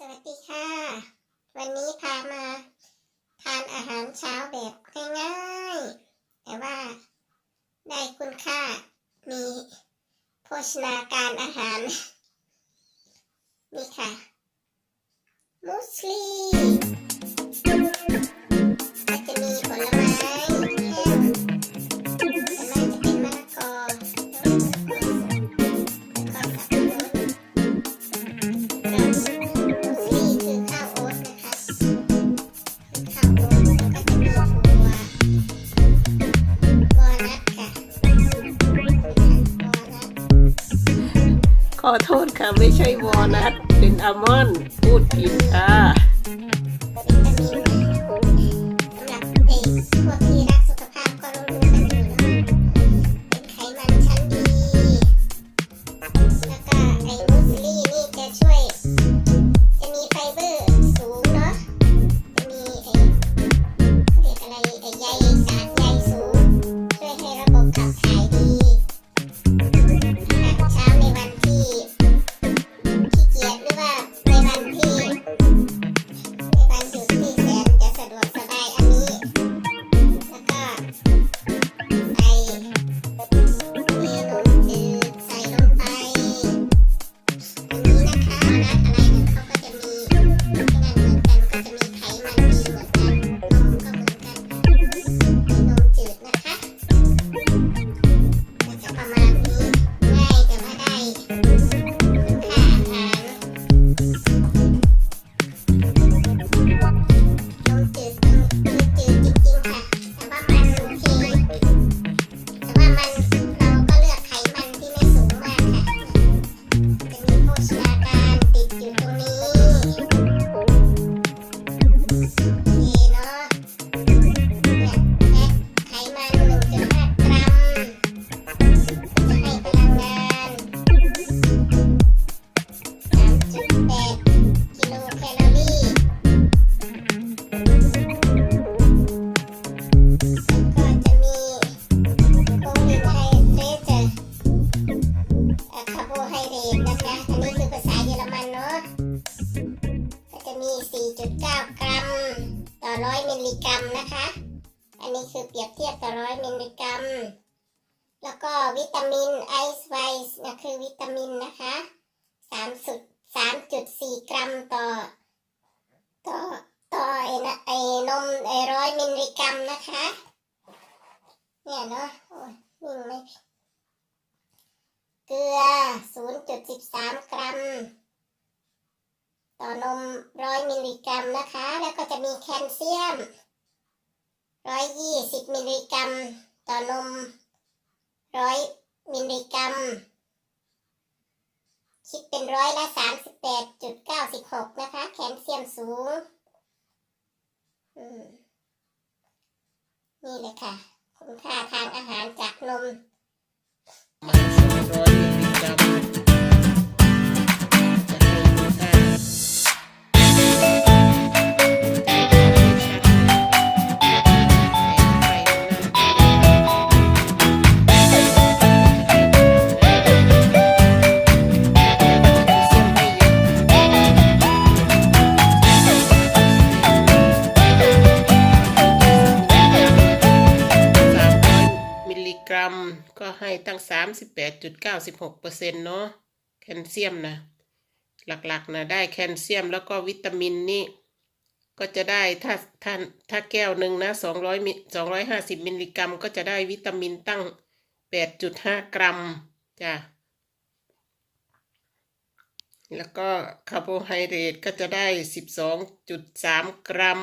สวัสดีค่ะ วันนี้พามาทานอาหารเช้าแบบง่ายๆ แต่ว่าได้คุณค่ามีโภชนาการอาหาร นี่ค่ะ มุสลี อโทษค่ะ ไม่ใช่วอลนัทเป็นอัลมอนด์พูดผิดค่ะ นี้คือเปรียบเทียบต่อ100มิลลิกรัม แล้วก็วิตามินไอซ์ไวส์นะคือวิตามินนะคะ3สุด3.4กรัมต่อ ต่อต่อไอ้นะไอ้นมไอ้ร้อยมิลลิกรัมนะคะ เนี่ยเนาะโอ้ยนิ่งไหมเกลือ 0.13 กรัม ต่อนมร้อยมิลลิกรัมนะคะ แล้วก็จะมีแคลเซียม 120มิลลิกรัม ต่อนมร้อยมิลลิกรัม คิดเป็นร้อยละ38.96นะคะ แคลเซียมสูง นี่เลยค่ะ คุณค่าทางอาหารจากนมร้อยมิลลิกรัม ให้ตั้ง 38.96เปอร์เซ็นต์เนาะแคลเซียมนะ หลักๆนะได้แคลเซียมแล้วก็วิตามินนี่ ก็จะได้ถ้าถ้าถ้าแก้วหนึ่งนะ200มิ250 มิลลิกรัม ก็จะได้วิตามินตั้ง 8.5 กรัมจ้ะแล้วก็คาร์โบไฮเดรตก็จะได้ 12.3 กรัม